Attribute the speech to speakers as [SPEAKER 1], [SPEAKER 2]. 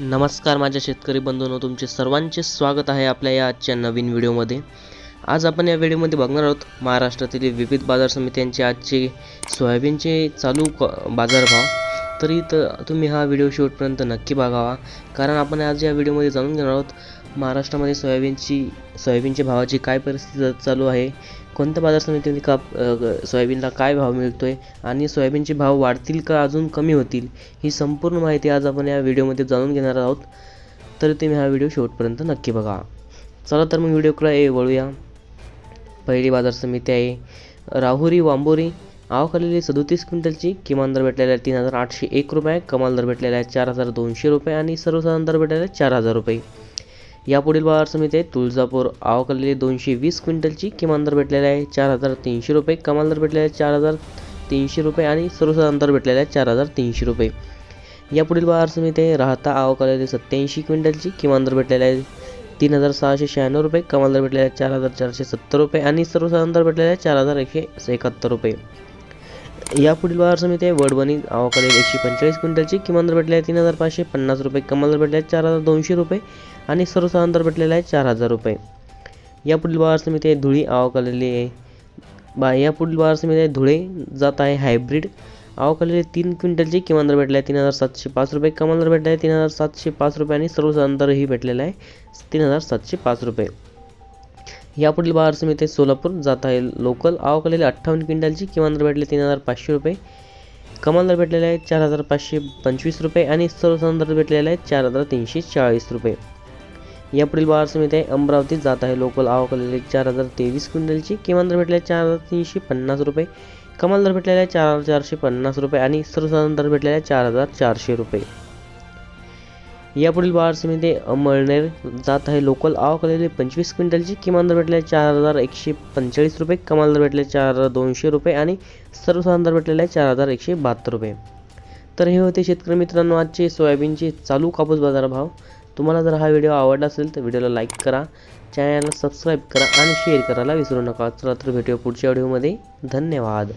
[SPEAKER 1] नमस्कार माझ्या शेतकरी बंधूंनो तुमचे सर्वांचे स्वागत आहे आपल्या या आजच्या नवीन व्हिडिओमध्ये. आज आपण या व्हिडिओमध्ये बघणार आहोत महाराष्ट्रातील विविध बाजार समित्यांचे आजचे सोयाबीनचे चालू क बाजारभाव. तरी तर तुम्ही हा व्हिडिओ शेवटपर्यंत नक्की बघावा. कारण आपण आज या व्हिडिओमध्ये जाणून घेणार आहोत महाराष्ट्रामध्ये सोयाबीनची सोयाबीनच्या भावाची काय परिस्थिती चालू आहे? कोणत्या बाजार समितीमध्ये का सोयाबीनला काय भाव मिळतो आहे आणि सोयाबीनचे भाव वाढतील का अजून कमी होतील? ही संपूर्ण माहिती आज आपण या व्हिडिओमध्ये जाणून घेणार आहोत. तर तुम्ही हा व्हिडिओ शेवटपर्यंत नक्की बघा. चला तर मग व्हिडिओकडे वळूया. पहिली बाजार समिती आहे. राहुरी वांबोरी. आवक सदोतीस क्विंटलची. किमान दर भेटलेला आहे तीन हजार आठशे एक रुपये. कमाल दर भेटलेला आहे चार हजार दोनशे रुपये. आणि सर्वसाधारण दर भेटलेला आहे चार हजार रुपये. यापुढील बाजार समिती आहे तुळजापूर. आवकलेली दोनशे वीस क्विंटलची. किमान दर भेटलेला आहे चार हजार तीनशे रुपये. कमाल दर भेटलेला आहे चार हजार तीनशे रुपये आणि सर्वसाधारण दर भेटलेला आहे चार हजार तीनशे रुपये. यापुढील बाजार समिती आहे राहता आवकलेली सत्याऐंशी क्विंटलची. किमान दर भेटलेला आहे तीन हजार सहाशे शहाण्णव रुपये. कमाल दर भेटलेला आहे चार हजार चारशे सत्तर रुपये आणि सर्वसाधारण दर भेटलेला आहे चार हजार एकशे एकाहत्तर रुपये. यापुढील बाजार समिती आहे. वडवणी आवकाले एकशे पंचेचाळीस क्विंटलची. किमान दर भेटले आहे तीन हजार पाचशे पन्नास रुपये. कमाल दर भेटले आहे चार हजार दोनशे रुपये. आणि सर्वसाधारण दर भेटलेला आहे चार हजार रुपये. यापुढील बाजार समिती आहे धुळी आवकालेली आहे बा यापुढील बाजार समिती आहे धुळे. जात आहे हायब्रिड. आवकालेले तीन क्विंटलची किमान दर भेटला आहे तीन हजार सातशे पाच रुपये. कमाल दर भेटला आहे तीन हजार सातशे पाच रुपये. आणि सर्वसाधारण दरही भेटलेला आहे तीन हजार सातशे पाच रुपये. यापुढील बाजार समिती आहे सोलापूर जात आहे लोकल. आवकलेले अठ्ठावन्न क्विंटलची. किमान दर भेटले तीन हजार पाचशे रुपये. कमाल दर भेटलेला आहे चार हजार पाचशे पंचवीस रुपये आणि सर्वसाधारण दर भेटलेला आहे चार हजार तीनशे चाळीस रुपये. यापुढील बाजार समिती आहे. अमरावती जात आहे. लोकल आवकलेले चार हजार तेवीस क्विंटलची. किमान दर भेटलेला चार हजार तीनशे पन्नास रुपये. कमाल दर भेटलेला आहे चार हजार चारशे पन्नास रुपये आणि सर्वसाधारण दर भेटलेला आहे चार हजार चारशे रुपये. यापुढील बाजार समिती अमळनेर जात आहे. लोकल आवकलेले पंचवीस क्विंटलची. किमान दर भेटलेला आहे चार हजार एकशे पंचेचाळीस रुपये. कमाल दर भेटले चार हजार दोनशे रुपये आणि सर्वसाधारण दर भेटलेला आहे चार हजार एकशे बहात्तर रुपये. तर हे होते शेतकरी मित्रांनो आजचे सोयाबीनचे चालू कापूस बाजार भाव तुम्हाला जर हा व्हिडिओ आवडला असेल तर व्हिडिओला लाईक करा. चॅनलला सबस्क्राईब करा आणि शेअर करायला विसरू नका. चला तर भेटूया पुढच्या व्हिडिओमध्ये. धन्यवाद.